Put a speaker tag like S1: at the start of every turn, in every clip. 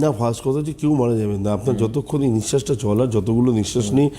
S1: না ফার্স্ট কথা হচ্ছে কেউ মারা যাবেন না। আপনার যতক্ষণ এই নিঃশ্বাসটা চলার যতগুলো নিঃশ্বাস নিয়ে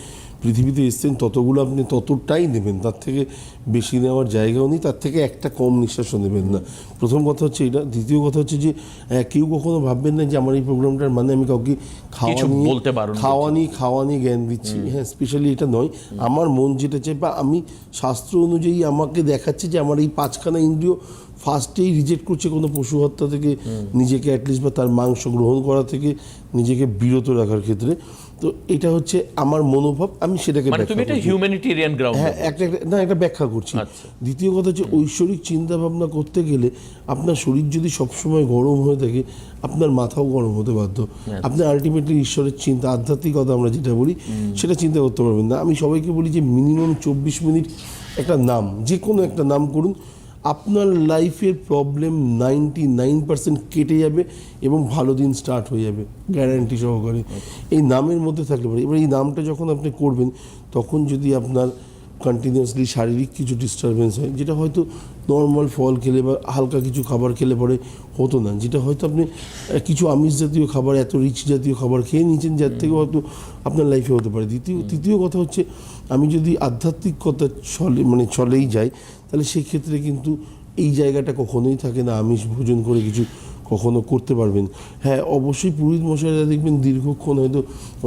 S1: পৃথিবীতে এসছেন ততগুলো আপনি ততটাই নেবেন। তার থেকে বেশি নেওয়ার জায়গাও নেই তার থেকে একটা কম নিঃশ্বাসও নেবেন না। প্রথম কথা হচ্ছে এটা। দ্বিতীয় কথা হচ্ছে যে আহ, কেউ কখনো ভাববেন না যে আমার এই প্রোগ্রামটার মানে আমি কাউকে খাওয়া নিয়ে
S2: বলতে
S1: খাওয়া নিয়ে খাওয়া নিয়ে জ্ঞান দিচ্ছি। হ্যাঁ স্পেশালি এটা নয়। আমার মন যেটা চাই বা আমি শাস্ত্র অনুযায়ী আমাকে দেখাচ্ছে যে আমার এই পাঁচখানা ইন্দ্রিয় ফার্স্টেই রিজেক্ট করছে কোনো পশু হত্যা থেকে নিজেকে অ্যাটলিস্ট বা তার মাংস গ্রহণ করা থেকে নিজেকে বিরত রাখার ক্ষেত্রে। তো এটা হচ্ছে আমার মনোভাব আমি সেটাকে
S2: মানে তুমি এটা হিউম্যানিটেরিয়ান গ্রাউন্ড
S1: হ্যাঁ একটা একটা না এটা ব্যাখ্যা করছি।
S2: আচ্ছা।
S1: দ্বিতীয় কথা হচ্ছে ঐশ্বরিক চিন্তা ভাবনা করতে গেলে আপনার শরীর যদি সবসময় গরম হয়ে থাকে আপনার মাথাও গরম হতে বাধ্য। আপনি আলটিমেটলি ঈশ্বরের চিন্তা আধ্যাত্মিকতা আমরা যেটা বলি সেটা চিন্তা করতে পারবেন না। আমি সবাইকে বলি যে মিনিমাম চব্বিশ মিনিট একটা নাম যে কোনো একটা নাম করুন। আপনার লাইফের প্রবলেম নাইনটি নাইন পার্সেন্ট কেটে যাবে এবং ভালো দিন স্টার্ট হয়ে যাবে গ্যারান্টি সহকারে। এই নামের মধ্যে থাকলে পারে। এবার এই নামটা যখন আপনি করবেন, তখন যদি আপনার কন্টিনিউয়াসলি শারীরিক কিছু ডিস্টারবেন্স হয়, যেটা হয়তো নর্মাল ফল খেলে বা হালকা কিছু খাবার খেলে পরে হতো না। যেটা হয়তো আপনি কিছু আমিষ জাতীয় খাবার, এত রিচ জাতীয় খাবার খেয়ে নিয়েছেন, যার থেকে হয়তো আপনার লাইফে হতে পারে। দ্বিতীয়, তৃতীয় কথা হচ্ছে, আমি যদি আধ্যাত্মিক কথা চলে মানে চলেই যাই, তাহলে সেক্ষেত্রে কিন্তু এই জায়গাটা কখনোই থাকে না, আমিষ ভোজন করে কিছু কখনো করতে পারবেন। হ্যাঁ অবশ্যই পুরোহিত মশাইরা দেখবেন দীর্ঘক্ষণ হয়তো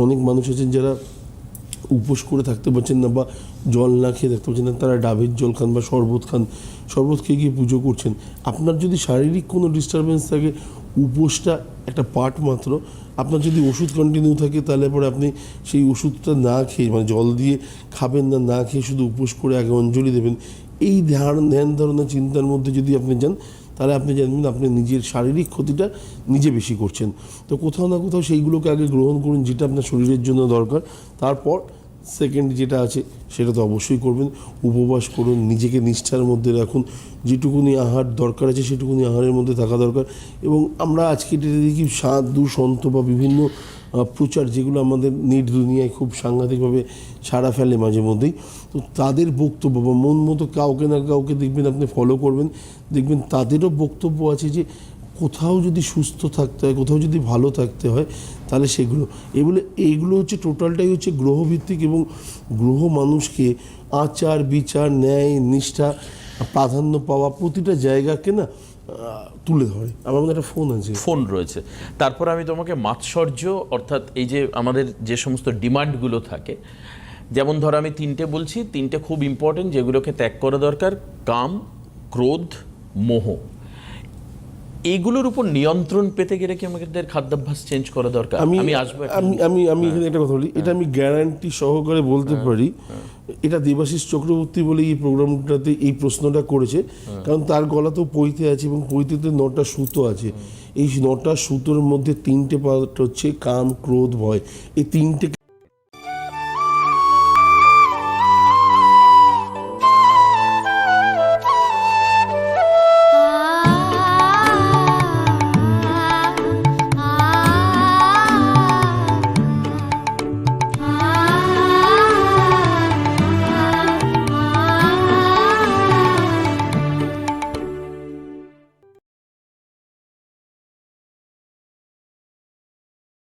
S1: অনেক মানুষ আছেন যারা উপোস করে থাকতে পারছেন না বা জল না খেয়ে থাকতে পারছেন না, তারা ডাবের জল খান বা শরবত খান, শরবত খেয়ে গিয়ে পুজো করছেন। আপনার যদি শারীরিক কোনো ডিস্টারবেন্স থাকে, উপোসটা একটা পার্ট মাত্র। আপনার যদি ওষুধ কন্টিনিউ থাকে, তাহলে পরে আপনি সেই ওষুধটা না খেয়ে মানে জল দিয়ে খাবেন না না খেয়ে শুধু উপোস করে আগে অঞ্জলি দেবেন। এই ধ্যান ধ্যান ধারণা, চিন্তার মধ্যে যদি আপনি যান তাহলে আপনি জানবেন আপনি নিজের শারীরিক ক্ষতিটা নিজে বেশি করছেন। তো কোথাও না কোথাও সেইগুলোকে আগে গ্রহণ করুন, যেটা আপনার শরীরের জন্য দরকার। তারপর সেকেন্ড যেটা আছে, সেটা তো অবশ্যই করবেন। উপবাস করুন, নিজেকে নিষ্ঠার মধ্যে রাখুন। যেটুকুনি আহার দরকার আছে, সেটুকুনি আহারের মধ্যে থাকা দরকার। এবং আমরা আজকে ডেটে দেখি, সাধু, সন্ত বা বিভিন্ন প্রচার যেগুলো আমাদের নেট দুনিয়ায় খুব সাংঘাতিকভাবে সাড়া ফেলে মাঝে মধ্যেই। তো তাদের বক্তব্য বা মন মতো কাউকে না কাউকে দেখবেন আপনি ফলো করবেন, দেখবেন তাদেরও বক্তব্য আছে যে কোথাও যদি সুস্থ থাকতে হয়, কোথাও যদি ভালো থাকতে হয়, তাহলে সেগুলো। এগুলো এইগুলো হচ্ছে টোটালটাই হচ্ছে গ্রহভিত্তিক এবং গ্রহ মানুষকে আচার বিচার ন্যায়, নিষ্ঠা, প্রাধান্য পাওয়া প্রতিটা জায়গাকে না তুলে ধরে। আমার মধ্যে একটা ফোন আছে।
S2: ফোন রয়েছে। তারপর আমি তোমাকে মাৎসর্য, অর্থাৎ এই যে আমাদের যে সমস্ত ডিমান্ডগুলো থাকে, যেমন ধর আমি তিনটে বলছি, তিনটে খুব ইম্পর্টেন্ট যেগুলোকে ত্যাগ করা দরকার, কাম, ক্রোধ, মোহ। এইগুলোর উপর নিয়ন্ত্রণ পেতে গেলে কি আমাদের খাদ্যাভ্যাস চেঞ্জ করা দরকার?
S1: আমি
S2: আমি আসব
S1: আমি আমি আমি এখানে একটা কথা বলি। এটা আমি গ্যারান্টি সহকারে বলতে পারি। এটা দেবাশিস চক্রবর্তী বলে এই প্রোগ্রামটাতে এই প্রশ্নটা করেছে। কারণ তার গলাতেও পইতে আছে এবং পইতেতে নটা সুতো আছে। এই নটা সুতোর মধ্যে তিনটে পার্ট হচ্ছে কাম ক্রোধ ভয়। এই তিনটে